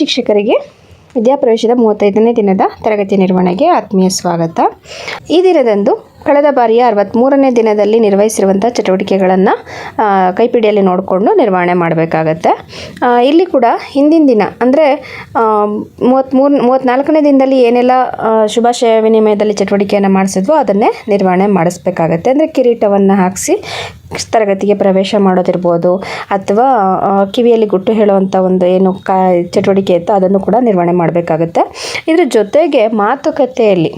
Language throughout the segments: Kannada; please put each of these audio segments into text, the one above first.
ಶಿಕ್ಷಕರಿಗೆ ವಿದ್ಯಾಪ್ರವೇಶದ ಮೂವತ್ತೈದನೇ ದಿನದ ತರಗತಿ ನಿರ್ವಹಣೆಗೆ ಆತ್ಮೀಯ ಸ್ವಾಗತ. ಈ ದಿನದಂದು ಕಳೆದ ಬಾರಿಯ ಅರವತ್ತ್ಮೂರನೇ ದಿನದಲ್ಲಿ ನಿರ್ವಹಿಸಿರುವಂಥ ಚಟುವಟಿಕೆಗಳನ್ನು ಕೈಪಿಡಿಯಲ್ಲಿ ನೋಡಿಕೊಂಡು ನಿರ್ವಹಣೆ ಮಾಡಬೇಕಾಗತ್ತೆ. ಇಲ್ಲಿ ಕೂಡ ಹಿಂದಿನ ದಿನ, ಅಂದರೆ ಮೂವತ್ತ್ಮೂರು ಮೂವತ್ತ್ನಾಲ್ಕನೇ ದಿನದಲ್ಲಿ ಏನೆಲ್ಲ ಶುಭಾಶಯ ವಿನಿಮಯದಲ್ಲಿ ಚಟುವಟಿಕೆಯನ್ನು ಮಾಡಿಸಿದ್ವೋ ಅದನ್ನೇ ನಿರ್ವಹಣೆ ಮಾಡಿಸ್ಬೇಕಾಗತ್ತೆ. ಅಂದರೆ ಕಿರೀಟವನ್ನು ಹಾಕಿಸಿ ತರಗತಿಗೆ ಪ್ರವೇಶ ಮಾಡೋದಿರ್ಬೋದು, ಅಥವಾ ಕಿವಿಯಲ್ಲಿ ಗುಟ್ಟು ಹೇಳುವಂಥ ಒಂದು ಏನು ಕ, ಚಟುವಟಿಕೆ ಇತ್ತು ಅದನ್ನು ಕೂಡ ನಿರ್ವಹಣೆ ಮಾಡಬೇಕಾಗುತ್ತೆ. ಇದರ ಜೊತೆಗೆ ಮಾತುಕತೆಯಲ್ಲಿ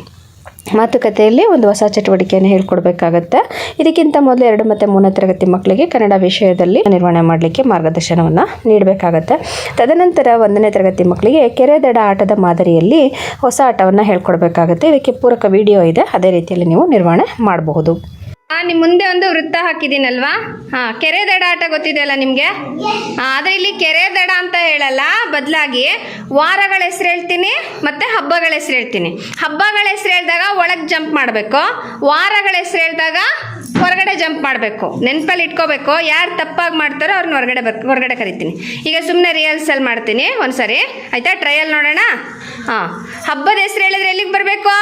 ಮಾತುಕತೆಯಲ್ಲಿ ಒಂದು ಹೊಸ ಚಟುವಟಿಕೆಯನ್ನು ಹೇಳ್ಕೊಡ್ಬೇಕಾಗತ್ತೆ. ಇದಕ್ಕಿಂತ ಮೊದಲು ಎರಡು ಮತ್ತು ಮೂರನೇ ತರಗತಿ ಮಕ್ಕಳಿಗೆ ಕನ್ನಡ ವಿಷಯದಲ್ಲಿ ನಿರ್ವಹಣೆ ಮಾಡಲಿಕ್ಕೆ ಮಾರ್ಗದರ್ಶನವನ್ನು ನೀಡಬೇಕಾಗತ್ತೆ. ತದನಂತರ ಒಂದನೇ ತರಗತಿ ಮಕ್ಕಳಿಗೆ ಕೆರೆ ದಡ ಆಟದ ಮಾದರಿಯಲ್ಲಿ ಹೊಸ ಆಟವನ್ನು ಹೇಳ್ಕೊಡ್ಬೇಕಾಗತ್ತೆ. ಇದಕ್ಕೆ ಪೂರಕ ವಿಡಿಯೋ ಇದೆ. ಅದೇ ರೀತಿಯಲ್ಲಿ ನೀವು ನಿರ್ವಹಣೆ ಮಾಡಬಹುದು. ಆ, ನಿಮ್ ಮುಂದೆ ಒಂದು ವೃತ್ತ ಹಾಕಿದ್ದೀನಲ್ವಾ? ಹಾ ಕೆರೆ ದಡ ಆಟ ಗೊತ್ತಿದೆಯಲ್ಲ ನಿಮಗೆ? ಆದರೆ ಇಲ್ಲಿ ಕೆರೆ ದಡ ಅಂತ ಹೇಳಲ್ಲ. ಬದಲಾಗಿ ವಾರಗಳ ಹೆಸರು ಹೇಳ್ತೀನಿ ಮತ್ತೆ ಹಬ್ಬಗಳ ಹೆಸರು ಹೇಳ್ತೀನಿ. ಹಬ್ಬಗಳ ಹೆಸರು ಹೇಳಿದಾಗ ಒಳಗೆ ಜಂಪ್ ಮಾಡಬೇಕು. ವಾರಗಳ ಹೆಸರು ಹೇಳಿದಾಗ ಹೊರಗಡೆ ಜಂಪ್ ಮಾಡಬೇಕು. ನೆನಪಲ್ಲಿ ಇಟ್ಕೋಬೇಕು. ಯಾರು ತಪ್ಪಾಗಿ ಮಾಡ್ತಾರೋ ಅವ್ರನ್ನ ಹೊರಗಡೆ ಬರ್ ಹೊರಗಡೆ ಕರಿತೀನಿ. ಈಗ ಸುಮ್ಮನೆ ರಿಹರ್ಸಲ್ ಮಾಡ್ತೀನಿ ಒಂದ್ಸರಿ. ಆಯಿತಾ? ಟ್ರಯಲ್ ನೋಡೋಣ? ಹಾಂ. ಹಬ್ಬದ ಹೆಸರು ಹೇಳಿದ್ರೆ ಎಲ್ಲಿಗೆ ಬರಬೇಕು?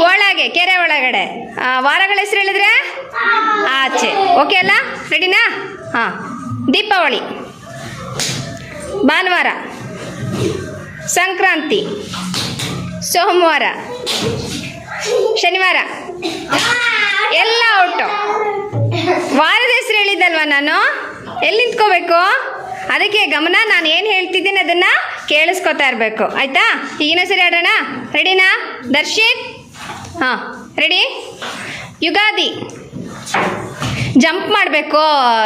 ಒಳಗೆ, ಕೆರೆ ಒಳಗಡೆ. ವಾರಗಳ ಹೆಸರು ಹೇಳಿದ್ರೆ? ಆಚೆ. ಓಕೆ ಅಲ್ಲ? ರೆಡಿನಾ ಹಾಂ. ದೀಪಾವಳಿ. ಭಾನುವಾರ. ಸಂಕ್ರಾಂತಿ. ಸೋಮವಾರ. ಶನಿವಾರ. ಎಲ್ಲ ಔಟು ವಾರದ ಹೆಸರು ಹೇಳಿದ್ದಲ್ವಾ ನಾನು? ಎಲ್ಲಿ ನಿಂತ್ಕೋಬೇಕು? ಅದಕ್ಕೆ ಗಮನ, ನಾನು ಏನು ಹೇಳ್ತಿದ್ದೀನಿ ಅದನ್ನು ಕೇಳಿಸ್ಕೊತಾ ಇರಬೇಕು. ಆಯಿತಾ? ಈಗಿನ ಸರಿ ಆಡೋಣ? ರೆಡಿನಾ ದರ್ಶಿತ್ ಹಾಂ ರೆಡಿ ಯುಗಾದಿ. ಜಂಪ್ ಮಾಡಬೇಕು.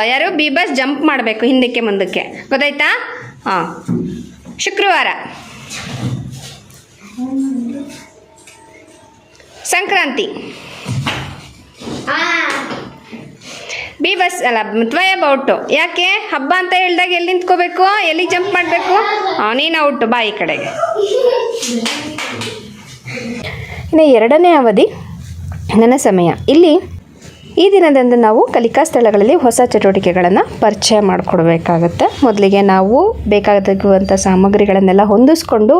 ಯಾರು? ಬಿ ಬಸ್ ಜಂಪ್ ಮಾಡಬೇಕು ಹಿಂದಕ್ಕೆ ಮುಂದಕ್ಕೆ. ಗೊತ್ತಾಯ್ತಾ? ಹಾಂ. ಶುಕ್ರವಾರ. ಸಂಕ್ರಾಂತಿ. ಬಿ ಬಸ್ ಅಲ್ಲ, ತ್ವಯ ಔಟು ಯಾಕೆ? ಹಬ್ಬ ಅಂತ ಹೇಳಿದಾಗ ಎಲ್ಲಿ ನಿಂತ್ಕೋಬೇಕು? ಎಲ್ಲಿ ಜಂಪ್ ಮಾಡಬೇಕು? ನೀನು ಔಟು ಬಾಯಿ ಕಡೆಗೆ. ಇನ್ನು ಎರಡನೇ ಅವಧಿ, ನನ್ನ ಸಮಯ. ಇಲ್ಲಿ ಈ ದಿನದಂದು ನಾವು ಕಲಿಕಾ ಸ್ಥಳಗಳಲ್ಲಿ ಹೊಸ ಚಟುವಟಿಕೆಗಳನ್ನು ಪರಿಚಯ ಮಾಡಿಕೊಡ್ಬೇಕಾಗತ್ತೆ. ಮೊದಲಿಗೆ ನಾವು ಬೇಕಾಗುವಂಥ ಸಾಮಗ್ರಿಗಳನ್ನೆಲ್ಲ ಹೊಂದಿಸ್ಕೊಂಡು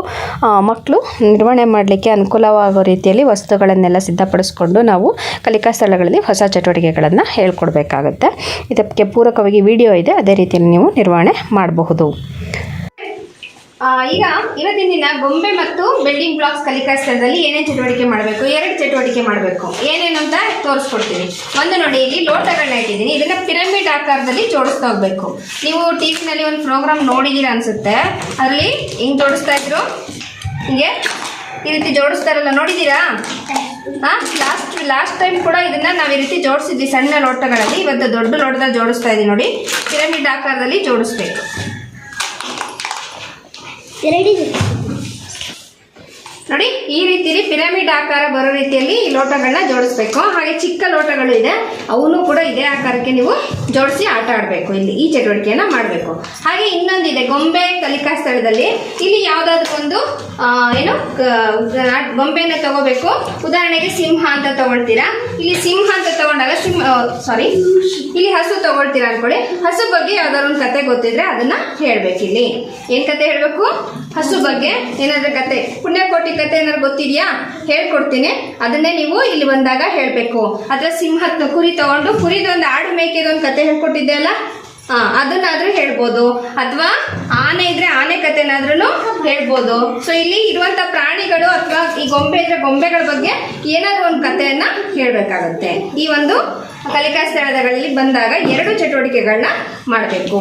ಮಕ್ಕಳು ನಿರ್ವಹಣೆ ಮಾಡಲಿಕ್ಕೆ ಅನುಕೂಲವಾಗೋ ರೀತಿಯಲ್ಲಿ ವಸ್ತುಗಳನ್ನೆಲ್ಲ ಸಿದ್ಧಪಡಿಸ್ಕೊಂಡು ನಾವು ಕಲಿಕಾ ಸ್ಥಳಗಳಲ್ಲಿ ಹೊಸ ಚಟುವಟಿಕೆಗಳನ್ನು ಹೇಳ್ಕೊಡ್ಬೇಕಾಗತ್ತೆ. ಇದಕ್ಕೆ ಪೂರಕವಾಗಿ ವಿಡಿಯೋ ಇದೆ, ಅದೇ ರೀತಿಯಲ್ಲಿ ನೀವು ನಿರ್ವಹಣೆ ಮಾಡಬಹುದು. ಈಗ ಇವತ್ತಿನ ದಿನ ಗೊಂಬೆ ಮತ್ತು ಬಿಲ್ಡಿಂಗ್ ಬ್ಲಾಕ್ಸ್ ಕಲಿಕಾ ಸ್ಥಳದಲ್ಲಿ ಏನೇನು ಚಟುವಟಿಕೆ ಮಾಡಬೇಕು? ಎರಡು ಚಟುವಟಿಕೆ ಮಾಡಬೇಕು. ಏನೇನು ಅಂತ ತೋರಿಸ್ಕೊಡ್ತೀನಿ. ಒಂದು ನೋಡಿ, ಇಲ್ಲಿ ಲೋಟಗಳನ್ನ ಇಟ್ಟಿದ್ದೀನಿ. ಇದನ್ನ ಪಿರಮಿಡ್ ಆಕಾರದಲ್ಲಿ ಜೋಡಿಸ್ತಾ ಹೋಗ್ಬೇಕು. ನೀವು ಟಿ ವಿನಲ್ಲಿ ಒಂದು ಪ್ರೋಗ್ರಾಮ್ ನೋಡಿದ್ದೀರ ಅನಿಸುತ್ತೆ. ಅಲ್ಲಿ ಹಿಂಗೆ ಜೋಡಿಸ್ತಾ ಇದ್ರು? ಹಿಂಗೆ? ಈ ರೀತಿ ಜೋಡಿಸ್ತಾರಲ್ಲ ನೋಡಿದ್ದೀರಾ ಹಾಂ? ಲಾಸ್ಟ್ ಲಾಸ್ಟ್ ಟೈಮ್ ಕೂಡ ಇದನ್ನ ನಾವು ಈ ರೀತಿ ಜೋಡಿಸಿದ್ವಿ ಸಣ್ಣ ಲೋಟಗಳಲ್ಲಿ. ಇವತ್ತು ದೊಡ್ಡ ಲೋಟದಲ್ಲಿ ಜೋಡಿಸ್ತಾ ಇದ್ದೀವಿ ನೋಡಿ. ಪಿರಮಿಡ್ ಆಕಾರದಲ್ಲಿ ಜೋಡಿಸ್ಬೇಕು. Ready? ನೋಡಿ, ಈ ರೀತಿಯಲ್ಲಿ ಪಿರಮಿಡ್ ಆಕಾರ ಬರೋ ರೀತಿಯಲ್ಲಿ ಈ ಲೋಟಗಳನ್ನ ಜೋಡಿಸ್ಬೇಕು. ಹಾಗೆ ಚಿಕ್ಕ ಲೋಟಗಳು ಇದೆ ಅವನು ಕೂಡ ಇದೇ ಆಕಾರಕ್ಕೆ ನೀವು ಜೋಡಿಸಿ ಆಟ ಆಡಬೇಕು. ಇಲ್ಲಿ ಈ ಚಟುವಟಿಕೆಯನ್ನ ಮಾಡಬೇಕು. ಹಾಗೆ ಇನ್ನೊಂದಿದೆ, ಗೊಂಬೆ ಕಲಿಕಾ ಸ್ಥಳದಲ್ಲಿ. ಇಲ್ಲಿ ಯಾವುದಾದ್ರೂ ಒಂದು ಏನು ಗೊಂಬೆನ ತಗೋಬೇಕು. ಉದಾಹರಣೆಗೆ ಸಿಂಹ ಅಂತ ತಗೊಳ್ತೀರಾ? ಇಲ್ಲಿ ಸಿಂಹ ಅಂತ ತಗೊಂಡಾಗ ಸಿಂಹ ಸಾರಿ ಇಲ್ಲಿ ಹಸು ತಗೊಳ್ತೀರಾ ಅನ್ಕೊಳ್ಳಿ. ಹಸು ಬಗ್ಗೆ ಯಾವ್ದಾದ್ರು ಒಂದು ಕತೆ ಗೊತ್ತಿದ್ರೆ ಅದನ್ನ ಹೇಳ್ಬೇಕು ಇಲ್ಲಿ. ಏನ್ ಕತೆ ಹೇಳ್ಬೇಕು? ಹಸು ಬಗ್ಗೆ ಏನಾದ್ರೂ ಕತೆ, ಪುಣ್ಯಕೋಟಿ ಕತೆ ಏನಾದ್ರು ಗೊತ್ತಿದ್ಯಾ? ಹೇಳ್ಕೊಡ್ತೀನಿ. ಅದನ್ನೇ ನೀವು ಇಲ್ಲಿ ಬಂದಾಗ ಹೇಳ್ಬೇಕು. ಅದ್ರ ಸಿಂಹದ ಕುರಿ ತಗೊಂಡು ಕುರಿದೊಂದು ಆಡು ಮೇಕೆದೊಂದು ಕತೆ ಹೇಳ್ಕೊಟ್ಟಿದ್ದೆ ಅಲ್ಲ? ಹಾ ಅದನ್ನಾದ್ರೂ ಹೇಳ್ಬೋದು. ಅಥವಾ ಆನೆ ಇದ್ರೆ ಆನೆ ಕತೆನಾದ್ರೂ ಹೇಳ್ಬೋದು. ಸೊ ಇಲ್ಲಿ ಇರುವಂತ ಪ್ರಾಣಿಗಳು ಅಥವಾ ಈ ಗೊಂಬೆ ಇದ್ರೆ ಗೊಂಬೆಗಳ ಬಗ್ಗೆ ಏನಾದ್ರೂ ಒಂದು ಕಥೆಯನ್ನು ಹೇಳಬೇಕಾಗುತ್ತೆ. ಈ ಒಂದು ಕಲಿಕಾ ಸ್ಥಳಗಳಲ್ಲಿ ಬಂದಾಗ ಎರಡು ಚಟುವಟಿಕೆಗಳನ್ನ ಮಾಡಬೇಕು.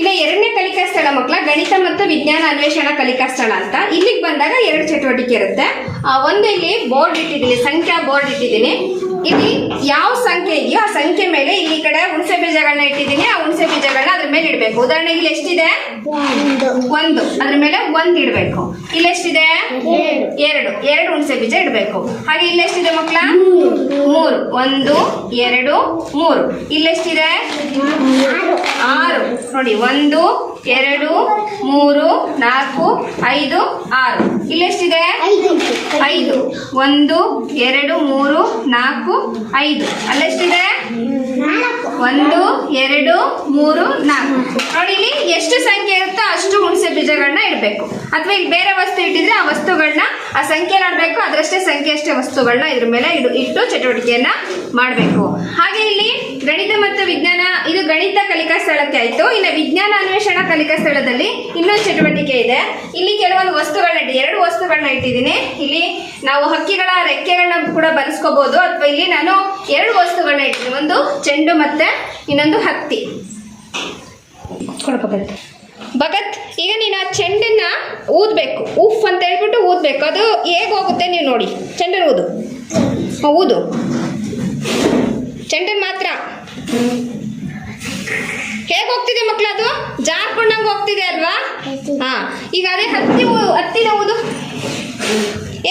ಇನ್ನು ಎರಡನೇ ಕಲಿಕಾ ಸ್ಥಳ ಮಕ್ಕಳ ಗಣಿತ ಮತ್ತು ವಿಜ್ಞಾನ ಅನ್ವೇಷಣಾ ಕಲಿಕಾ ಸ್ಥಳ ಅಂತ ಇಲ್ಲಿಗೆ ಬಂದಾಗ ಎರಡು ಚಟುವಟಿಕೆ ಇರುತ್ತೆ. ಒಂದು ಇಲ್ಲಿ ಬೋರ್ಡ್ ಇಟ್ಟಿದ್ದೀನಿ ಸಂಖ್ಯಾ ಬೋರ್ಡ್ ಇಟ್ಟಿದ್ದೀನಿ. ಇಲ್ಲಿ ಯಾವ ಸಂಖ್ಯೆ ಇದೆಯೋ ಆ ಸಂಖ್ಯೆ ಮೇಲೆ ಇಲ್ಲಿ ಈ ಕಡೆ ಹುಣಸೆ ಬೀಜಗಳನ್ನ ಇಟ್ಟಿದ್ದೀನಿ. ಆ ಹುಣಸೆ ಬೀಜಗಳನ್ನ ಅದ್ರ ಮೇಲೆ ಇಡಬೇಕು. ಉದಾಹರಣೆಗೆ ಇಲ್ಲಿ ಎಷ್ಟಿದೆ? ಒಂದು. ಅದ್ರ ಮೇಲೆ ಒಂದ್ ಇಡಬೇಕು. ಇಲ್ಲಿ ಎಷ್ಟಿದೆ? ಎರಡು. ಎರಡು ಹುಣಸೆ ಬೀಜ ಇಡಬೇಕು. ಹಾಗೆ ಇಲ್ಲಿ ಎಷ್ಟಿದೆ ಮಕ್ಕಳ? ಮೂರು. ಒಂದು ಎರಡು ಮೂರು. ಇಲ್ಲೆಷ್ಟಿದೆ ಆರು. ನೋಡಿ ಒಂದು ಎರಡು ಮೂರು ನಾಲ್ಕು ಐದು ಆರು. ಇಲ್ಲೆಷ್ಟಿದೆ? ಐದು. ಒಂದು ಎರಡು ಮೂರು ನಾಲ್ಕು ಐದು. ಅಲ್ಲೆಷ್ಟಿದೆ? ಒಂದು ಎರಡು ಮೂರು ನಾಲ್ಕು. ನೋಡಿ ಇಲ್ಲಿ ಎಷ್ಟು ಸಂಖ್ಯೆ ಇರುತ್ತೋ ಅಷ್ಟು ಹುಣಸೆ ಬೀಜಗಳನ್ನ ಇಡಬೇಕು. ಅಥವಾ ಇಲ್ಲಿ ಬೇರೆ ವಸ್ತು ಇಟ್ಟಿದ್ರೆ ಆ ವಸ್ತುಗಳನ್ನ ಆ ಸಂಖ್ಯೆ ಮಾಡಬೇಕು ಅದರಷ್ಟೇ ಸಂಖ್ಯೆ ಅಷ್ಟೇ ವಸ್ತುಗಳನ್ನ ಇದ್ರ ಮೇಲೆ ಇಡು ಇಟ್ಟು ಚಟುವಟಿಕೆಯನ್ನ ಮಾಡಬೇಕು. ಹಾಗೆ ಇಲ್ಲಿ ಗಣಿತ ಮತ್ತು ವಿಜ್ಞಾನ ಇದು ಗಣಿತ ಕಲಿಕಾ ಸ್ಥಳಕ್ಕೆ ಆಯಿತು. ಇನ್ನು ವಿಜ್ಞಾನ ಅನ್ವೇಷಣಾ ಕಲಿಕಾ ಸ್ಥಳದಲ್ಲಿ ಇನ್ನೊಂದು ಚಟುವಟಿಕೆ ಇದೆ. ಇಲ್ಲಿ ಕೆಲವೊಂದು ವಸ್ತುಗಳನ್ನ ಎರಡು ವಸ್ತುಗಳನ್ನ ಇಟ್ಟಿದ್ದೀನಿ. ಇಲ್ಲಿ ನಾವು ಹಕ್ಕಿಗಳ ರೆಕ್ಕೆಗಳನ್ನ ಕೂಡ ಬಳಸ್ಕೋಬಹುದು ಅಥವಾ ಇಲ್ಲಿ ನಾನು ಎರಡು ವಸ್ತುಗಳನ್ನ ಇಟ್ಟಿದ್ದೀನಿ. ಒಂದು ಚೆಂಡು ಮತ್ತೆ ಇನ್ನೊಂದು ಹತ್ತಿ. ಕೊಡ್ಬೇಕಂತೆ ಭಗತ್. ಈಗ ನೀನು ಆ ಚೆಂಡನ್ನ ಊದಬೇಕು. ಉಫ್ ಅಂತ ಹೇಳ್ಬಿಟ್ಟು ಊದಬೇಕು. ಅದು ಹೇಗೆ ಹೋಗುತ್ತೆ ನೀವು ನೋಡಿ. ಚೆಂಡನ್ನು ಊದು. ಊದು. ಚೆಂಡನ್ ಮಾತ್ರ. ಹೇಗೆ ಹೋಗ್ತಿದೆ ಮಕ್ಳು ಅದು? ಜಾರ್ಕೊಂಡಂಗೆ ಹೋಗ್ತಿದೆ ಅಲ್ವಾ? ಹಾ, ಈಗ ಅದೇ ಹತ್ತಿ ಹತ್ತಿ ನೋವುದು.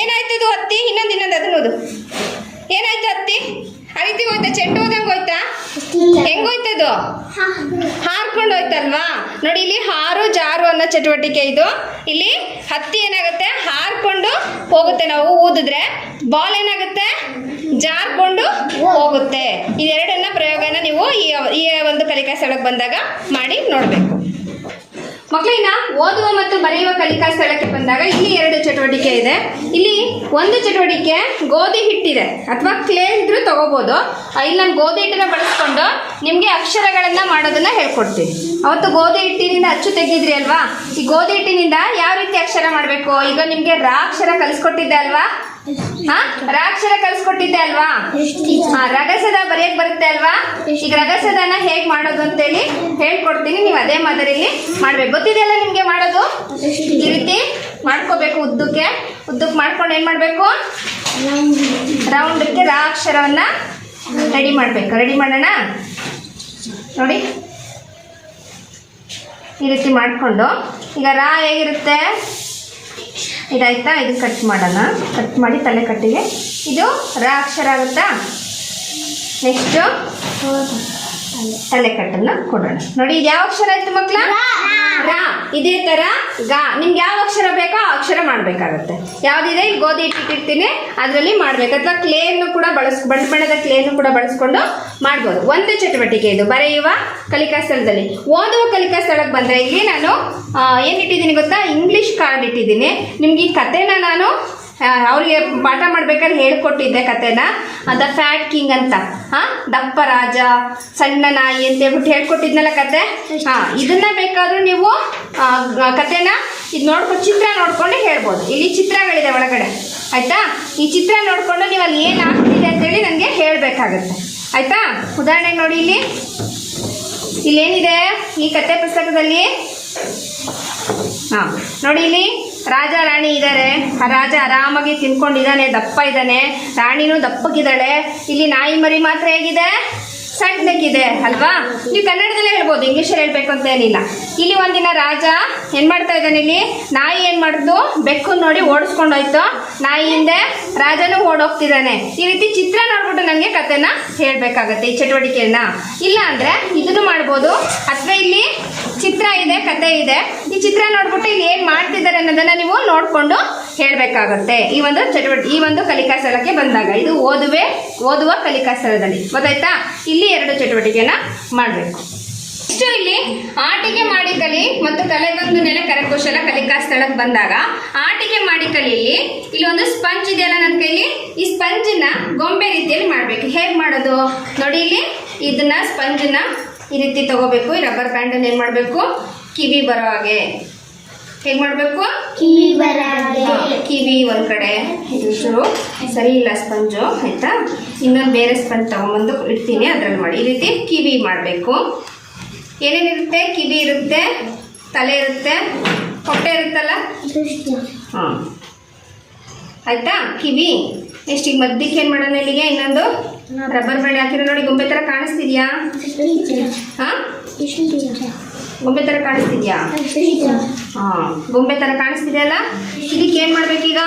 ಏನಾಯ್ತು ಇದು ಹತ್ತಿ? ಇನ್ನೊಂದು ಇನ್ನೊಂದು ಅದನ್ನೋದು ಏನಾಯ್ತು ಹತ್ತಿ? ಆ ಹೋಯ್ತಾ? ಚೆಂಡು ಹೋದಂಗೆ ಹೋಯ್ತಾ? ಹೆಂಗೋಯ್ತದು ಹಾರ್ಕೊಂಡು ಹೋಯ್ತಲ್ವಾ? ನೋಡಿ, ಇಲ್ಲಿ ಹಾರು, ಜಾರು ಅನ್ನೋ ಚಟುವಟಿಕೆ ಇದು. ಇಲ್ಲಿ ಹತ್ತಿ ಏನಾಗುತ್ತೆ? ಹಾರ್ಕೊಂಡು ಹೋಗುತ್ತೆ. ನಾವು ಊದಿದ್ರೆ ಬಾಲ್ ಏನಾಗುತ್ತೆ? ಜಾರ್ಕೊಂಡು ಹೋಗುತ್ತೆ. ಇದೆರಡನ್ನ ಪ್ರಯೋಗನ ನೀವು ಈ ಈ ಒಂದು ಕಲಿಕಾ ಸ್ಥಳಕ್ಕೆ ಬಂದಾಗ ಮಾಡಿ ನೋಡಬೇಕು. ಮಕ್ಕಳಿನ ಓದುವ ಮತ್ತು ಬರೆಯುವ ಕಲಿಕಾ ಸ್ಥಳಕ್ಕೆ ಬಂದಾಗ ಇಲ್ಲಿ ಎರಡು ಚಟುವಟಿಕೆ ಇದೆ. ಇಲ್ಲಿ ಒಂದು ಚಟುವಟಿಕೆ ಗೋಧಿ ಹಿಟ್ಟಿದೆ ಅಥವಾ ಕ್ಲೇ ಇದ್ರೂ ತಗೋಬೋದು. ಇಲ್ಲಿ ನಾನು ಗೋಧಿ ಹಿಟ್ಟನ್ನ ಬಳಸ್ಕೊಂಡು ನಿಮಗೆ ಅಕ್ಷರಗಳನ್ನು ಮಾಡೋದನ್ನ ಹೇಳ್ಕೊಡ್ತೀನಿ. ಅವತ್ತು ಗೋಧಿ ಹಿಟ್ಟಿನಿಂದ ಅಚ್ಚು ತೆಗೆದಿದ್ರಿ ಅಲ್ವಾ? ಈ ಗೋಧಿ ಹಿಟ್ಟಿನಿಂದ ಯಾವ ರೀತಿ ಅಕ್ಷರ ಮಾಡಬೇಕು? ಈಗ ನಿಮಗೆ ರಾ ಅಕ್ಷರ ಕಲಿಸ್ಕೊಟ್ಟಿದ್ದೆ ಅಲ್ವಾ? ಹಾ? ಕಲ್ಸ್ಕೊಟ್ಟಿದ್ದೆ ಅಕ್ಷರ ಕಲಿಸ್ಕೊಟ್ಟಿದ್ದೆ ಅಲ್ವಾ ಹಾ ರಗಸದ ಬರೆಯಕ್ ಬರುತ್ತೆ ಅಲ್ವಾ? ಈಗ ರಗಸದನ ಹೇಗ್ ಮಾಡೋದು ಅಂತೇಳಿ ಹೇಳ್ಕೊಡ್ತೀನಿ. ನೀವು ಅದೇ ಮಾದರಿಲಿ ಮಾಡ್ಬೇಕು. ಗೊತ್ತಿದೆಯಲ್ಲ ನಿಮ್ಗೆ ಮಾಡೋದು? ಈ ರೀತಿ ಮಾಡ್ಕೋಬೇಕು ಉದ್ದಕ್ಕೆ. ಉದ್ದಕ್ಕೆ ಮಾಡ್ಕೊಂಡು ಏನ್ ಮಾಡ್ಬೇಕು? ರೌಂಡಕ್ಕೆ ರಾ ಅಕ್ಷರವನ್ನ ರೆಡಿ ಮಾಡ್ಬೇಕು. ರೆಡಿ ಮಾಡೋಣ? ನೋಡಿ. ಈ ರೀತಿ ಮಾಡಿಕೊಂಡು. ಈಗ ರಾ ಹೇಗಿರುತ್ತೆ? ಇದಾಯ್ತಾ? ಇದು ಕಟ್ ಮಾಡೋಣ. ಕಟ್ ಮಾಡಿ ತಲೆ ಕಟ್ಟಿಗೆ. ಇದು ರ ಅಕ್ಷರ ಆಗುತ್ತಾ ನೆಕ್ಸ್ಟು ತಲೆ ಕಟ್ಟನ್ನ ಕೊಡೋಣ. ನೋಡಿ ಇದು ಯಾವ ಅಕ್ಷರ ಆಯ್ತು ಮಕ್ಳ ರಾ. ಇದೇ ತರ ಗಾ. ನಿಮ್ಗೆ ಯಾವ ಅಕ್ಷರ ಬೇಕೋ ಆ ಅಕ್ಷರ ಮಾಡ್ಬೇಕಾಗತ್ತೆ. ಯಾವ್ದಿದೆ? ಗೋಧಿ ಇಟ್ಟಿರ್ತೀನಿ ಅದರಲ್ಲಿ ಮಾಡ್ಬೇಕು. ಅಥವಾ ಕ್ಲೇಯನ್ನು ಕೂಡ ಬಳಸ್ ಬಣ್ಣ ಬಣ್ಣದ ಕ್ಲೇಯನ್ನು ಕೂಡ ಬಳಸ್ಕೊಂಡು ಮಾಡ್ಬೋದು. ಒಂದು ಚಟುವಟಿಕೆ ಇದು. ಬರೆಯುವ ಕಲಿಕಾ ಸ್ಥಳದಲ್ಲಿ. ಓದುವ ಕಲಿಕಾ ಸ್ಥಳಕ್ಕೆ ಬಂದ್ರೆ ಇಲ್ಲಿ ನಾನು ಏನಿಟ್ಟಿದ್ದೀನಿ ಇಟ್ಟಿದ್ದೀನಿ ಗೊತ್ತಾ? ಇಂಗ್ಲಿಷ್ ಕಾರ್ಡ್ ಇಟ್ಟಿದ್ದೀನಿ. ನಿಮ್ಗೆ ಈ ಕಥೆನ ನಾನು ಅವ್ರಿಗೆ ಪಾಠ ಮಾಡ್ಬೇಕಾದ್ರೆ ಹೇಳ್ಕೊಟ್ಟಿದ್ದೆ ಕತೆನ. ದ ಫ್ಯಾಟ್ ಕಿಂಗ್ ಅಂತ. ಹಾ ದಪ್ಪ ರಾಜ ಸಣ್ಣ ನಾಯಿ ಅಂತ ಹೇಳ್ಬಿಟ್ಟು ಹೇಳ್ಕೊಟ್ಟಿದ್ನಲ್ಲ ಕತೆ. ಹಾ ಇದನ್ನ ಬೇಕಾದ್ರೂ ನೀವು ಕತೆನ ಇದು ನೋಡ್ಕೊಂಡು ಚಿತ್ರ ನೋಡ್ಕೊಂಡು ಹೇಳ್ಬೋದು. ಇಲ್ಲಿ ಚಿತ್ರಗಳಿದೆ ಒಳಗಡೆ. ಆಯ್ತಾ? ಈ ಚಿತ್ರ ನೋಡ್ಕೊಂಡು ನೀವು ಅಲ್ಲಿ ಏನು ಆಗ್ತಿದೆ ಅಂತೇಳಿ ನನಗೆ ಹೇಳ್ಬೇಕಾಗತ್ತೆ. ಆಯ್ತಾ? ಉದಾಹರಣೆಗೆ ನೋಡಿ ಇಲ್ಲಿ. ಇಲ್ಲೇನಿದೆ ಈ ಕತೆ ಪುಸ್ತಕದಲ್ಲಿ? ಹಾ, ನೋಡಿ ಇಲ್ಲಿ ರಾಜ ರಾಣಿ ಇದ್ದಾರೆ ಆ ರಾಜ ಆರಾಮಾಗಿ ತಿನ್ಕೊಂಡಿದ್ದಾನೆ, ದಪ್ಪ ಇದ್ದಾನೆ. ರಾಣಿನೂ ದಪ್ಪಗಿದ್ದಾಳೆ. ಇಲ್ಲಿ ನಾಯಿ ಮರಿ ಮಾತ್ರ ಹೇಗಿದೆ? ಸಣ್ಣಕ್ಕಿದೆ ಅಲ್ವಾ? ನೀವು ಕನ್ನಡದಲ್ಲೇ ಹೇಳ್ಬೋದು, ಇಂಗ್ಲೀಷಲ್ಲಿ ಹೇಳ್ಬೇಕು ಅಂತ ಏನಿಲ್ಲ. ಇಲ್ಲಿ ಒಂದಿನ ರಾಜ ಏನ್ ಮಾಡ್ತಾ ಇದ್ದಾನೆ ಇಲ್ಲಿ? ನಾಯಿ ಏನ್ ಮಾಡ್ತು ಬೆಕ್ಕು ನೋಡಿ ಓಡಿಸ್ಕೊಂಡೋಯ್ತು ನಾಯಿ ಹಿಂದೆ ರಾಜನು ಓಡೋಗ್ತಿದ್ದಾನೆ. ಈ ರೀತಿ ಚಿತ್ರ ನೋಡ್ಬಿಟ್ಟು ನನಗೆ ಕತೆನ ಹೇಳ್ಬೇಕಾಗತ್ತೆ ಈ ಚಟುವಟಿಕೆಯನ್ನ. ಇಲ್ಲ ಅಂದ್ರೆ ಇದನ್ನು ಮಾಡ್ಬೋದು. ಅಥವಾ ಇಲ್ಲಿ ಚಿತ್ರ ಇದೆ ಕತೆ ಇದೆ. ಈ ಚಿತ್ರ ನೋಡ್ಬಿಟ್ಟು ಇಲ್ಲಿ ಏನ್ ಮಾಡ್ತಿದ್ದಾರೆ ಅನ್ನೋದನ್ನ ನೀವು ನೋಡ್ಕೊಂಡು ಹೇಳ್ಬೇಕಾಗತ್ತೆ ಈ ಒಂದು ಚಟುವಟಿಕೆ ಈ ಒಂದು ಕಲಿಕಾ ಸ್ಥಳಕ್ಕೆ ಬಂದಾಗ, ಇದು ಓದುವೆ, ಓದುವ ಕಲಿಕಾ ಸ್ಥಳದಲ್ಲಿ ಗೊತ್ತಾಯ್ತಾ? ಇಲ್ಲಿ ಎರಡು ಚಟುವಟಿಕೆನ ಮಾಡಬೇಕು. ಇಷ್ಟು ಇಲ್ಲಿ ಆಟಿಕೆ ಮಾಡಿ ಕಲಿ ಮತ್ತು ಕಲೆಗೊಂದು ನೆಲೆ ಕರಕುಶಲ ಕಲಿಕಾ ಸ್ಥಳಕ್ಕೆ ಬಂದಾಗ, ಆಟಿಕೆ ಮಾಡಿ ಕಲಿಯಲ್ಲಿ ಇಲ್ಲಿ ಒಂದು ಸ್ಪಂಜ್ ಇದೆಯಲ್ಲ ನನ್ನ ಕೈಲಿ? ಈ ಸ್ಪಂಜನ್ನ ಗೊಂಬೆ ರೀತಿಯಲ್ಲಿ ಮಾಡಬೇಕು. ಹೇಗೆ ಮಾಡೋದು? ನೋಡಿ ಇಲ್ಲಿ, ಇದನ್ನ ಸ್ಪಂಜನ್ನ ಈ ರೀತಿ ತಗೋಬೇಕು. ಈ ರಬ್ಬರ್ ಬ್ಯಾಂಡನ್ನು ಏನು ಮಾಡಬೇಕು? ಕಿವಿ ಬರೋ ಹಾಗೆ. ಹೇಗ್ ಮಾಡ್ಬೇಕು? ಕಿವಿ ಕಿವಿ ಒಂದ್ ಕಡೆ. ಇದು ಚೂರು ಸರಿ ಇಲ್ಲ ಸ್ಪಂಜು. ಆಯ್ತಾ? ಇನ್ನೊಂದು ಬೇರೆ ಸ್ಪಂಜ್ ತಗೊಂಬಂದು ಇಡ್ತೀನಿ ಅದ್ರಲ್ಲಿ ಮಾಡಿ. ಈ ರೀತಿ ಕಿವಿ ಮಾಡಬೇಕು. ಏನೇನಿರುತ್ತೆ? ಕಿವಿ ಇರುತ್ತೆ ತಲೆ ಇರುತ್ತೆ ಹೊಟ್ಟೆ ಇರುತ್ತಲ್ಲ? ಹಾಂ. ಆಯ್ತಾ? ಕಿವಿ. ನೆಕ್ಸ್ಟ್ ಈಗ ಮಧ್ಯಕ್ಕೆ ಏನು ಮಾಡೋಣ ಇಲ್ಲಿಗೆ? ಇನ್ನೊಂದು ರಬ್ಬರ್ ಬ್ಯಾಂಡ್ ಹಾಕಿರೋ ನೋಡಿ ಗೊಂಬೆ ಥರ ಕಾಣಿಸ್ತಿದ್ಯಾ? ಹಾಂ? ಗೊಂಬೆ ಥರ ಕಾಣಿಸ್ತಿದ್ಯಾ? ಹಾಂ ಗೊಂಬೆ ಥರ ಕಾಣಿಸ್ತಿದೆಯಲ್ಲ ಇದಕ್ಕೆ ಏನು ಮಾಡ್ಬೇಕೀಗ?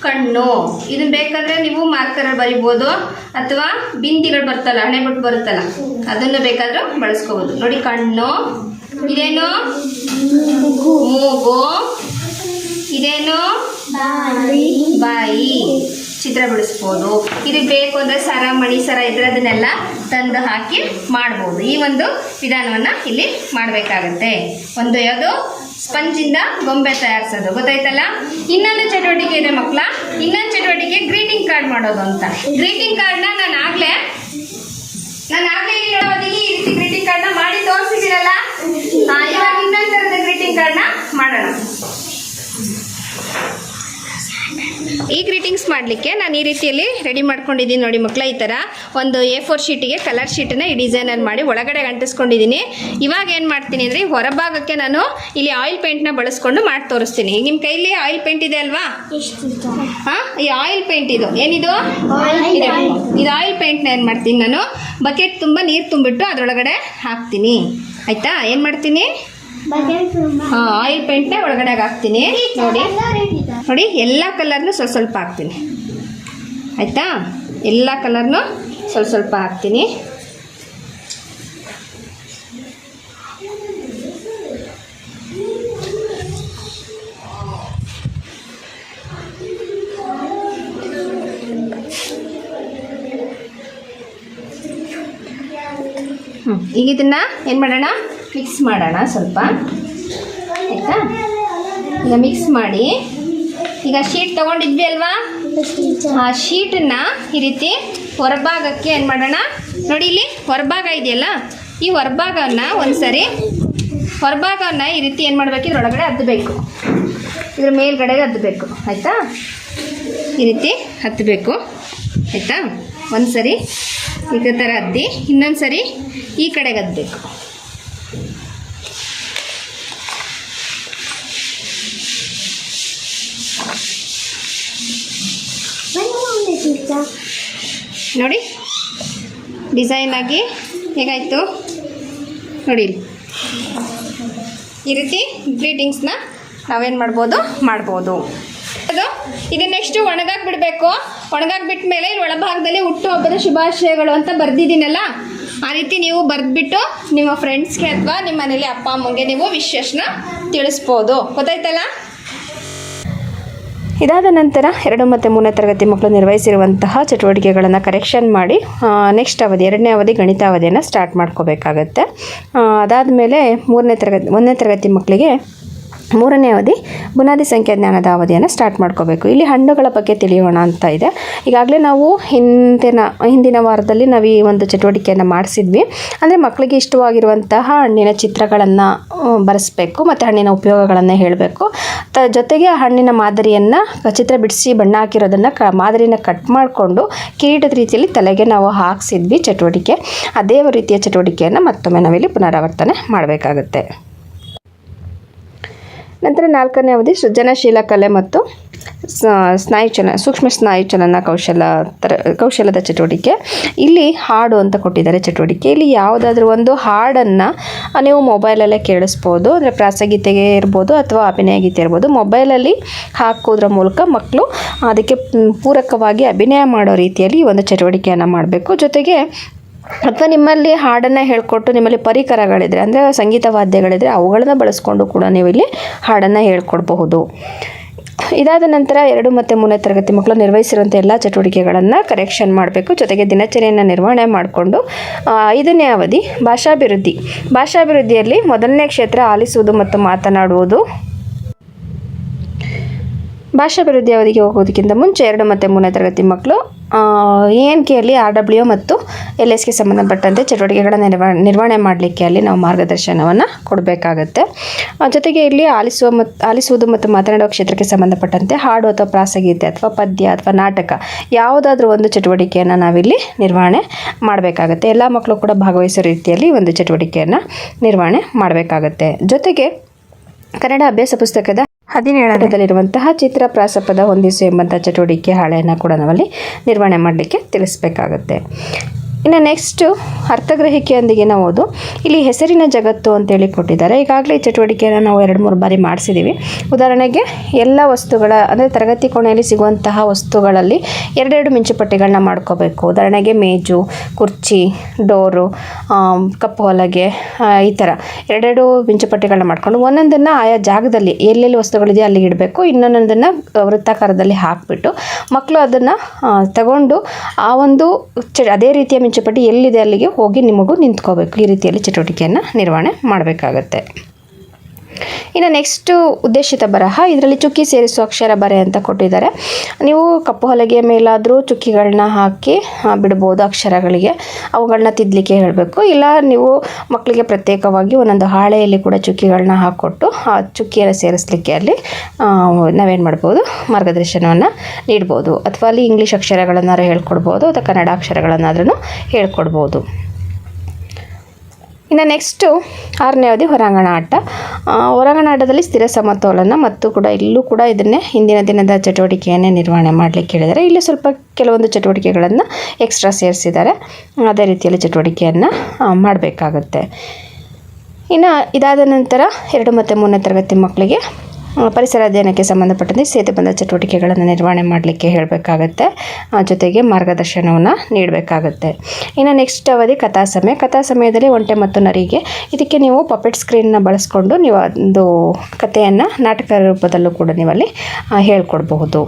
ಕಣ್ಣು. ಇದನ್ನ ಬೇಕಾದ್ರೆ ನೀವು ಮಾರ್ಕರ್ ಬರಿಬೋದು. ಅಥವಾ ಬಿಂದಿಗಳು ಬರ್ತಲ್ಲ ಹಣೆ ಬಿಟ್ಟು ಬರುತ್ತಲ್ಲ? ಅದನ್ನು ಬೇಕಾದ್ರೂ ಬಳಸ್ಕೋಬೋದು. ನೋಡಿ ಕಣ್ಣು. ಇದೇನು? ಮೂಗು. ಇದೇನು? ಬಾಯಿ. ಚಿತ್ರ ಬಿಡಿಸ್ಬೋದು ಇದು ಬೇಕು ಅಂದರೆ ಸರ, ಮಣಿ ಸರ ಇದ್ರೆ ಅದನ್ನೆಲ್ಲ ತಂದು ಹಾಕಿ ಮಾಡ್ಬೋದು. ಈ ಒಂದು ವಿಧಾನವನ್ನು ಇಲ್ಲಿ ಮಾಡಬೇಕಾಗತ್ತೆ. ಒಂದು ಯಾವುದು? ಸ್ಪಂಜಿಂದ ಗೊಂಬೆ ತಯಾರಿಸೋದು. ಗೊತ್ತಾಯ್ತಲ್ಲ? ಇನ್ನೊಂದು ಚಟುವಟಿಕೆ ಇದೆ ಮಕ್ಕಳ. ಇನ್ನೊಂದು ಚಟುವಟಿಕೆ ಗ್ರೀಟಿಂಗ್ ಕಾರ್ಡ್ ಮಾಡೋದು ಅಂತ. ಗ್ರೀಟಿಂಗ್ ಕಾರ್ಡ್ನ ನಾನು ಆಗಲೇ ನಾನು ಆಗಲೇ ಈ ರೀತಿ ಗ್ರೀಟಿಂಗ್ ಕಾರ್ಡ್ನ ಮಾಡಿ ತೋರಿಸಿದ್ದೀರಲ್ಲ ಹಾ, ಇವಾಗ ಇನ್ನೊಂದು ಥರದ ಗ್ರೀಟಿಂಗ್ ಕಾರ್ಡ್ನ ಮಾಡೋಣ ಈ ಗ್ರೀಟಿಂಗ್ಸ್ ಮಾಡಲಿಕ್ಕೆ ನಾನು ಈ ರೀತಿಯಲ್ಲಿ ರೆಡಿ ಮಾಡ್ಕೊಂಡಿದ್ದೀನಿ ನೋಡಿ ಮಕ್ಕಳ ಈ ಥರ ಒಂದು ಎ ಫೋರ್ ಶೀಟಿಗೆ ಕಲರ್ ಶೀಟನ್ನು ಈ ಡಿಸೈನಲ್ಲಿ ಮಾಡಿ ಒಳಗಡೆ ಅಂಟಿಸ್ಕೊಂಡಿದ್ದೀನಿ. ಇವಾಗ ಏನು ಮಾಡ್ತೀನಿ ಅಂದರೆ ಹೊರಭಾಗಕ್ಕೆ ನಾನು ಇಲ್ಲಿ ಆಯಿಲ್ ಪೇಂಟ್ನ ಬಳಸ್ಕೊಂಡು ಮಾಡಿ ತೋರಿಸ್ತೀನಿ. ನಿಮ್ಮ ಕೈಲಿ ಆಯಿಲ್ ಪೇಂಟ್ ಇದೆ ಅಲ್ವಾ? ಹಾಂ ಈ ಆಯಿಲ್ ಪೇಂಟ್ ಇದು. ಏನಿದು? ಇದೆ. ಇದು ಆಯಿಲ್ ಪೇಂಟ್ನ ಏನು ಮಾಡ್ತೀನಿ ನಾನು? ಬಕೆಟ್ ತುಂಬ ನೀರು ತುಂಬಿಟ್ಟು ಅದರೊಳಗಡೆ ಹಾಕ್ತೀನಿ. ಆಯಿತಾ? ಏನು ಮಾಡ್ತೀನಿ? ಆಯಿಲ್ ಪೇಂಟ್ನ ಒಳಗಡೆ ಹಾಕ್ತೀನಿ. ನೋಡಿ. ನೋಡಿ, ಎಲ್ಲ ಕಲರ್ನು ಸ್ವಲ್ಪ ಸ್ವಲ್ಪ ಹಾಕ್ತೀನಿ. ಆಯಿತಾ? ಎಲ್ಲ ಕಲರ್ನು ಸ್ವಲ್ಪ ಸ್ವಲ್ಪ ಹಾಕ್ತೀನಿ. ಹ್ಞೂ ಈಗ ಇದನ್ನ ಏನು ಮಾಡೋಣ? ಮಿಕ್ಸ್ ಮಾಡೋಣ ಸ್ವಲ್ಪ. ಆಯಿತಾ? ಈಗ ಮಿಕ್ಸ್ ಮಾಡಿ. ಈಗ ಶೀಟ್ ತೊಗೊಂಡಿದ್ವಿ ಅಲ್ವಾ? ಆ ಶೀಟನ್ನ ಈ ರೀತಿ ಹೊರಭಾಗಕ್ಕೆ ಏನು ಮಾಡೋಣ? ನೋಡಿ ಇಲ್ಲಿ ಹೊರಭಾಗ ಇದೆಯಲ್ಲ? ಈ ಹೊರಭಾಗವನ್ನು ಒಂದ್ಸರಿ ಹೊರಭಾಗವನ್ನು ಈ ರೀತಿ ಏನು ಮಾಡಬೇಕು? ಇದ್ರೊಳಗಡೆ ಹತ್ತಬೇಕು. ಇದ್ರ ಮೇಲ್ಗಡೆಗೆ ಹತ್ತಬೇಕು. ಆಯಿತಾ? ಈ ರೀತಿ ಹತ್ತಬೇಕು. ಆಯಿತಾ? ಒಂದು ಸರಿ ಇದೇ ಥರ ಹದ್ದಿ ಇನ್ನೊಂದು ಸರಿ ಈ ಕಡೆಗೆ ಹತ್ತಬೇಕು ನೋಡಿ ಡಿಸೈನ್ ಆಗಿ ಹೇಗಾಯಿತು? ನೋಡಿ ಈ ರೀತಿ ಗ್ರೀಟಿಂಗ್ಸ್ನ ನಾವೇನು ಮಾಡ್ಬೋದು? ಮಾಡ್ಬೋದು. ಅದು, ಇದು ನೆಕ್ಸ್ಟು ಒಣಗಾಕ್ ಬಿಡಬೇಕು ಒಣಗಾಕ್ ಮೇಲೆ ಇಲ್ಲಿ ಒಳಭಾಗದಲ್ಲಿ ಹುಟ್ಟು ಹಬ್ಬದ ಶುಭಾಶಯಗಳು ಅಂತ ಬರೆದಿದ್ದೀನಲ್ಲ? ಆ ರೀತಿ ನೀವು ಬರೆದ್ಬಿಟ್ಟು ನಿಮ್ಮ ಫ್ರೆಂಡ್ಸ್ಗೆ ಅಥವಾ ನಿಮ್ಮ ಮನೇಲಿ ಅಪ್ಪ, ಅಮ್ಮಂಗೆ ನೀವು ವಿಶೇಷನ ತಿಳಿಸ್ಬೋದು. ಗೊತ್ತಾಯ್ತಲ್ಲ? ಇದಾದ ನಂತರ ಎರಡು ಮತ್ತು ಮೂರನೇ ತರಗತಿ ಮಕ್ಕಳು ನಿರ್ವಹಿಸಿರುವಂತಹ ಚಟುವಟಿಕೆಗಳನ್ನು ಕರೆಕ್ಷನ್ ಮಾಡಿ ನೆಕ್ಸ್ಟ್ ಅವಧಿ, ಎರಡನೇ ಅವಧಿ ಗಣಿತ ಅವಧಿಯನ್ನು ಸ್ಟಾರ್ಟ್ ಮಾಡ್ಕೋಬೇಕಾಗತ್ತೆ ಅದಾದಮೇಲೆ ಮೂರನೇ ತರಗತಿ, ಒಂದನೇ ತರಗತಿ ಮಕ್ಕಳಿಗೆ ಮೂರನೇ ಅವಧಿ, ಬುನಾದಿ ಸಂಖ್ಯಾ ಜ್ಞಾನದ ಅವಧಿಯನ್ನು ಸ್ಟಾರ್ಟ್ ಮಾಡ್ಕೋಬೇಕು. ಇಲ್ಲಿ ಹಣ್ಣುಗಳ ಬಗ್ಗೆ ತಿಳಿಯೋಣ ಅಂತ ಇದೆ. ಈಗಾಗಲೇ ನಾವು ಹಿಂದಿನ ಹಿಂದಿನ ವಾರದಲ್ಲಿ ನಾವು ಈ ಒಂದು ಚಟುವಟಿಕೆಯನ್ನು ಮಾಡಿಸಿದ್ವಿ. ಅಂದರೆ ಮಕ್ಕಳಿಗೆ ಇಷ್ಟವಾಗಿರುವಂತಹ ಹಣ್ಣಿನ ಚಿತ್ರಗಳನ್ನು ಬರೆಸಬೇಕು, ಮತ್ತು ಹಣ್ಣಿನ ಉಪಯೋಗಗಳನ್ನು ಹೇಳಬೇಕು. ತ, ಜೊತೆಗೆ ಆ ಹಣ್ಣಿನ ಮಾದರಿಯನ್ನು ಚಿತ್ರ ಬಿಡಿಸಿ ಬಣ್ಣ ಹಾಕಿರೋದನ್ನು ಕ, ಮಾದರಿನ ಕಟ್ ಮಾಡಿಕೊಂಡು ಕಿರೀಟದ ರೀತಿಯಲ್ಲಿ ತಲೆಗೆ ನಾವು ಹಾಕ್ಸಿದ್ವಿ ಚಟುವಟಿಕೆ. ಅದೇ ರೀತಿಯ ಚಟುವಟಿಕೆಯನ್ನು ಮತ್ತೊಮ್ಮೆ ನಾವಿಲ್ಲಿ ಪುನರಾವರ್ತನೆ ಮಾಡಬೇಕಾಗುತ್ತೆ. ನಂತರ ನಾಲ್ಕನೇ ಅವಧಿ ಸೃಜನಶೀಲ ಕಲೆ ಮತ್ತು ಸ್ನಾಯು ಚಲನ, ಸೂಕ್ಷ್ಮ ಸ್ನಾಯು ಚಲನ ಕೌಶಲ ತರ, ಕೌಶಲದ ಚಟುವಟಿಕೆ. ಇಲ್ಲಿ ಹಾಡು ಅಂತ ಕೊಟ್ಟಿದ್ದಾರೆ ಚಟುವಟಿಕೆ. ಇಲ್ಲಿ ಯಾವುದಾದ್ರೂ ಒಂದು ಹಾಡನ್ನು ನೀವು ಮೊಬೈಲಲ್ಲೇ ಕೇಳಿಸ್ಬೋದು, ಅಂದರೆ ಪ್ರಾಸಗೀತೆಗೆ ಇರ್ಬೋದು ಅಥವಾ ಅಭಿನಯ ಗೀತೆ ಇರ್ಬೋದು. ಮೊಬೈಲಲ್ಲಿ ಹಾಕೋದ್ರ ಮೂಲಕ ಮಕ್ಕಳು ಅದಕ್ಕೆ ಪೂರಕವಾಗಿ ಅಭಿನಯ ಮಾಡೋ ರೀತಿಯಲ್ಲಿ ಒಂದು ಚಟುವಟಿಕೆಯನ್ನು ಮಾಡಬೇಕು. ಜೊತೆಗೆ ಅಥವಾ ನಿಮ್ಮಲ್ಲಿ ಹಾಡನ್ನು ಹೇಳ್ಕೊಟ್ಟು ನಿಮ್ಮಲ್ಲಿ ಪರಿಕರಗಳಿದ್ರೆ, ಅಂದರೆ ಸಂಗೀತ ವಾದ್ಯಗಳಿದ್ರೆ ಅವುಗಳನ್ನು ಬಳಸ್ಕೊಂಡು ಕೂಡ ನೀವು ಇಲ್ಲಿ ಹಾಡನ್ನು ಹೇಳ್ಕೊಡ್ಬಹುದು. ಇದಾದ ನಂತರ ಎರಡು ಮತ್ತು ಮೂರನೇ ತರಗತಿ ಮಕ್ಕಳು ನಿರ್ವಹಿಸಿರುವಂಥ ಎಲ್ಲ ಚಟುವಟಿಕೆಗಳನ್ನು ಕರೆಕ್ಷನ್ ಮಾಡಬೇಕು. ಜೊತೆಗೆ ದಿನಚರಿಯನ್ನು ನಿರ್ವಹಣೆ ಮಾಡಿಕೊಂಡು ಐದನೇ ಅವಧಿ ಭಾಷಾಭಿವೃದ್ಧಿ. ಭಾಷಾಭಿವೃದ್ಧಿಯಲ್ಲಿ ಮೊದಲನೇ ಕ್ಷೇತ್ರ ಆಲಿಸುವುದು ಮತ್ತು ಮಾತನಾಡುವುದು. ಭಾಷಾಭಿವೃದ್ಧಿ ಅವಧಿಗೆ ಹೋಗೋದಕ್ಕಿಂತ ಮುಂಚೆ ಎರಡು ಮತ್ತು ಮೂರನೇ ತರಗತಿ ಮಕ್ಕಳು ಎ ಎನ್ ಕೆಯಲ್ಲಿ ಆರ್ ಡಬ್ಲ್ಯೂ ಮತ್ತು ಎಲ್ ಎಸ್ಗೆ ಸಂಬಂಧಪಟ್ಟಂತೆ ಚಟುವಟಿಕೆಗಳನ್ನು ನಿರ್ವ, ನಿರ್ವಹಣೆ ಮಾಡಲಿಕ್ಕೆ ಅಲ್ಲಿ ನಾವು ಮಾರ್ಗದರ್ಶನವನ್ನು ಕೊಡಬೇಕಾಗತ್ತೆ. ಜೊತೆಗೆ ಇಲ್ಲಿ ಆಲಿಸುವ ಮತ್ತು ಆಲಿಸುವುದು ಮತ್ತು ಮಾತನಾಡುವ ಕ್ಷೇತ್ರಕ್ಕೆ ಸಂಬಂಧಪಟ್ಟಂತೆ ಹಾಡು ಅಥವಾ ಪ್ರಾಸಗೀತೆ ಅಥವಾ ಪದ್ಯ ಅಥವಾ ನಾಟಕ ಯಾವುದಾದ್ರೂ ಒಂದು ಚಟುವಟಿಕೆಯನ್ನು ನಾವಿಲ್ಲಿ ನಿರ್ವಹಣೆ ಮಾಡಬೇಕಾಗತ್ತೆ. ಎಲ್ಲ ಮಕ್ಕಳು ಕೂಡ ಭಾಗವಹಿಸೋ ರೀತಿಯಲ್ಲಿ ಒಂದು ಚಟುವಟಿಕೆಯನ್ನು ನಿರ್ವಹಣೆ ಮಾಡಬೇಕಾಗತ್ತೆ. ಜೊತೆಗೆ ಕನ್ನಡ ಅಭ್ಯಾಸ ಪುಸ್ತಕದ ಹದಿನೇಳರದಲ್ಲಿರುವಂತಹ ಚಿತ್ರ ಪ್ರಾಸಪದ ಹೊಂದಿಸು ಎಂಬಂಥ ಚಟುವಟಿಕೆ ಹಾಳೆಯನ್ನು ಕೂಡ ನಾವಲ್ಲಿ ನಿರ್ವಹಣೆ ಮಾಡಲಿಕ್ಕೆ ತಿಳಿಸ್ಬೇಕಾಗತ್ತೆ. ಇನ್ನು ನೆಕ್ಸ್ಟು ಅರ್ಥಗ್ರಹಿಕೆಯೊಂದಿಗಿನ ಓದು. ಇಲ್ಲಿ ಹೆಸರಿನ ಜಗತ್ತು ಅಂತೇಳಿ ಕೊಟ್ಟಿದ್ದಾರೆ. ಈಗಾಗಲೇ ಈ ಚಟುವಟಿಕೆಯನ್ನು ನಾವು ಎರಡು ಮೂರು ಬಾರಿ ಮಾಡಿಸಿದ್ದೀವಿ ಉದಾಹರಣೆಗೆ ಎಲ್ಲ ವಸ್ತುಗಳ, ಅಂದರೆ ತರಗತಿ ಕೋಣೆಯಲ್ಲಿ ಸಿಗುವಂತಹ ವಸ್ತುಗಳಲ್ಲಿ ಎರಡೆರಡು ಮಿಂಚುಪಟ್ಟಿಗಳನ್ನ ಮಾಡ್ಕೋಬೇಕು. ಉದಾಹರಣೆಗೆ ಮೇಜು, ಕುರ್ಚಿ, ಡೋರು ಕಪ್ಪು ಹೊಲಗೆ ಈ ಥರ ಎರಡೆರಡು ಮಿಂಚುಪಟ್ಟಿಗಳನ್ನ ಮಾಡ್ಕೊಂಡು ಒಂದೊಂದನ್ನು ಆಯಾ ಜಾಗದಲ್ಲಿ ಎಲ್ಲೆಲ್ಲಿ ವಸ್ತುಗಳಿದೆಯೋ ಅಲ್ಲಿ ಇಡಬೇಕು. ಇನ್ನೊಂದನ್ನು ವೃತ್ತಾಕಾರದಲ್ಲಿ ಹಾಕಿಬಿಟ್ಟು ಮಕ್ಕಳು ಅದನ್ನು ತಗೊಂಡು ಆ ಒಂದು ಅದೇ ರೀತಿಯ ಮಿಂಚುಪಟ್ಟಿ ಎಲ್ಲಿದೆ ಅಲ್ಲಿಗೆ ಹೋಗಿ ನಿಮಗೂ ನಿಂತ್ಕೋಬೇಕು. ಈ ರೀತಿಯಲ್ಲಿ ಚಟುವಟಿಕೆಯನ್ನು ನಿರ್ವಹಣೆ ಮಾಡಬೇಕಾಗತ್ತೆ. ಇನ್ನು ನೆಕ್ಸ್ಟು ಉದ್ದೇಶಿತ ಬರಹ, ಇದರಲ್ಲಿ ಚುಕ್ಕಿ ಸೇರಿಸುವ ಅಕ್ಷರ ಬರೆ ಅಂತ ಕೊಟ್ಟಿದ್ದಾರೆ. ನೀವು ಕಪ್ಪು ಹಲಗೆಯ ಮೇಲಾದರೂ ಚುಕ್ಕಿಗಳನ್ನ ಹಾಕಿ ಬಿಡ್ಬೋದು ಅಕ್ಷರಗಳಿಗೆ. ಅವುಗಳನ್ನ ತಿದ್ದಲಿಕ್ಕೆ ಹೇಳಬೇಕು. ಇಲ್ಲ, ನೀವು ಮಕ್ಕಳಿಗೆ ಪ್ರತ್ಯೇಕವಾಗಿ ಒಂದೊಂದು ಹಾಳೆಯಲ್ಲಿ ಕೂಡ ಚುಕ್ಕಿಗಳನ್ನ ಹಾಕ್ಕೊಟ್ಟು, ಆ, ಚುಕ್ಕಿಯನ್ನು ಸೇರಿಸಲಿಕ್ಕೆ ಅಲ್ಲಿ ನಾವೇನು ಮಾಡ್ಬೋದು? ಮಾರ್ಗದರ್ಶನವನ್ನು ನೀಡ್ಬೋದು. ಅಥವಾ ಅಲ್ಲಿ ಇಂಗ್ಲೀಷ್ ಅಕ್ಷರಗಳನ್ನಾದ್ರೂ ಹೇಳ್ಕೊಡ್ಬೋದು, ಅಥವಾ ಕನ್ನಡ ಅಕ್ಷರಗಳನ್ನಾದ್ರೂ ಹೇಳ್ಕೊಡ್ಬೋದು. ಇನ್ನು ನೆಕ್ಸ್ಟು ಆರನೇ ಅವಧಿ ಹೊರಾಂಗಣ ಆಟ. ಹೊರಾಂಗಣ ಆಟದಲ್ಲಿ ಸ್ಥಿರ ಸಮತೋಲನ ಮತ್ತು ಕೂಡ ಇಲ್ಲೂ ಕೂಡ ಇದನ್ನೇ ಹಿಂದಿನ ದಿನದ ಚಟುವಟಿಕೆಯನ್ನೇ ನಿರ್ವಹಣೆ ಮಾಡಲಿಕ್ಕೆ ಹೇಳಿದರೆ ಇಲ್ಲಿ ಸ್ವಲ್ಪ ಕೆಲವೊಂದು ಚಟುವಟಿಕೆಗಳನ್ನು ಎಕ್ಸ್ಟ್ರಾ ಸೇರಿಸಿದ್ದಾರೆ. ಅದೇ ರೀತಿಯಲ್ಲಿ ಚಟುವಟಿಕೆಯನ್ನು ಮಾಡಬೇಕಾಗುತ್ತೆ. ಇನ್ನು ಇದಾದ ನಂತರ ಎರಡು ಮತ್ತು ಮೂರನೇ ತರಗತಿ ಮಕ್ಕಳಿಗೆ ಪರಿಸರ ಅಧ್ಯಯನಕ್ಕೆ ಸಂಬಂಧಪಟ್ಟಂತೆ ಸೇತುಬಂಧ ಚಟುವಟಿಕೆಗಳನ್ನು ನಿರ್ವಹಣೆ ಮಾಡಲಿಕ್ಕೆ ಹೇಳಬೇಕಾಗತ್ತೆ. ಜೊತೆಗೆ ಮಾರ್ಗದರ್ಶನವನ್ನು ನೀಡಬೇಕಾಗತ್ತೆ. ಇನ್ನು ನೆಕ್ಸ್ಟ್ ಅವಧಿ ಕಥಾ ಸಮಯ. ಕಥಾ ಸಮಯದಲ್ಲಿ ಒಂಟೆ ಮತ್ತು ನರಿಗೆ. ಇದಕ್ಕೆ ನೀವು ಪಪೆಟ್ ಸ್ಕ್ರೀನ್ನ ಬಳಸ್ಕೊಂಡು ನೀವು ಒಂದು ಕಥೆಯನ್ನು ನಾಟಕ ರೂಪದಲ್ಲೂ ಕೂಡ ನೀವಲ್ಲಿ ಹೇಳ್ಕೊಡ್ಬಹುದು.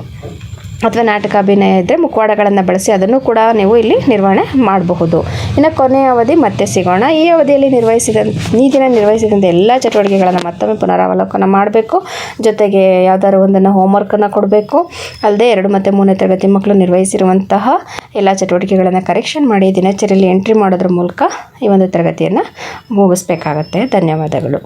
ಅಥವಾ ನಾಟಕ ಅಭಿನಯ ಇದ್ದರೆ ಮುಖವಾಡಗಳನ್ನು ಬಳಸಿ ಅದನ್ನು ಕೂಡ ನೀವು ಇಲ್ಲಿ ನಿರ್ವಹಣೆ ಮಾಡಬಹುದು. ಇನ್ನು ಕೊನೆಯ ಅವಧಿ ಮತ್ತೆ ಸಿಗೋಣ. ಈ ಅವಧಿಯಲ್ಲಿ ನಿರ್ವಹಿಸಿದ, ಈ ದಿನ ನಿರ್ವಹಿಸಿದಂಥ ಎಲ್ಲ ಚಟುವಟಿಕೆಗಳನ್ನು ಮತ್ತೊಮ್ಮೆ ಪುನರಾವಲೋಕನ ಮಾಡಬೇಕು. ಜೊತೆಗೆ ಯಾವುದಾದ್ರು ಒಂದನ್ನು ಹೋಮ್ವರ್ಕನ್ನು ಕೊಡಬೇಕು. ಅಲ್ಲದೆ ಎರಡು ಮತ್ತು ಮೂರನೇ ತರಗತಿ ಮಕ್ಕಳು ನಿರ್ವಹಿಸಿರುವಂತಹ ಎಲ್ಲ ಚಟುವಟಿಕೆಗಳನ್ನು ಕರೆಕ್ಷನ್ ಮಾಡಿ ದಿನಚರಿಯಲ್ಲಿ ಎಂಟ್ರಿ ಮಾಡೋದ್ರ ಮೂಲಕ ಈ ಒಂದು ತರಗತಿಯನ್ನು ಮುಗಿಸ್ಬೇಕಾಗತ್ತೆ. ಧನ್ಯವಾದಗಳು.